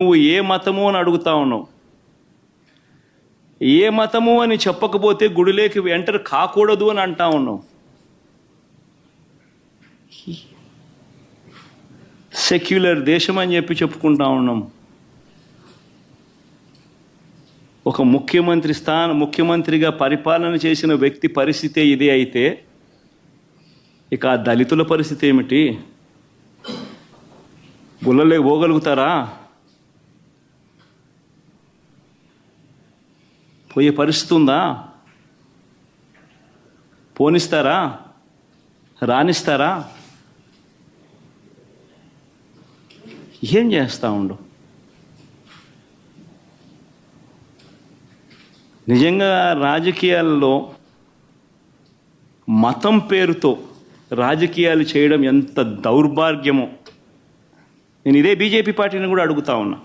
నువ్వు ఏ మతము అని అడుగుతా ఉన్నావు? ఏ మతము అని చెప్పకపోతే గుడిలోకి ఎంటర్ కాకూడదు అని అంటా ఉన్నావు. సెక్యులర్ దేశం అని చెప్పి చెప్పుకుంటా ఉన్నాం. ఒక ముఖ్యమంత్రి స్థాన ముఖ్యమంత్రిగా పరిపాలన చేసిన వ్యక్తి పరిస్థితి ఇదే అయితే ఇక ఆ దళితుల పరిస్థితి ఏమిటి? గుళ్ళలే పోగలుగుతారా? పోయే పరిస్థితి ఉందా? పోనిస్తారా? రానిస్తారా? ఏం చేస్తా ఉండు? నిజంగా రాజకీయాల్లో మతం పేరుతో రాజకీయాలు చేయడం ఎంత దౌర్భాగ్యమో. నేను ఇదే బీజేపీ పార్టీని కూడా అడుగుతా ఉన్నా.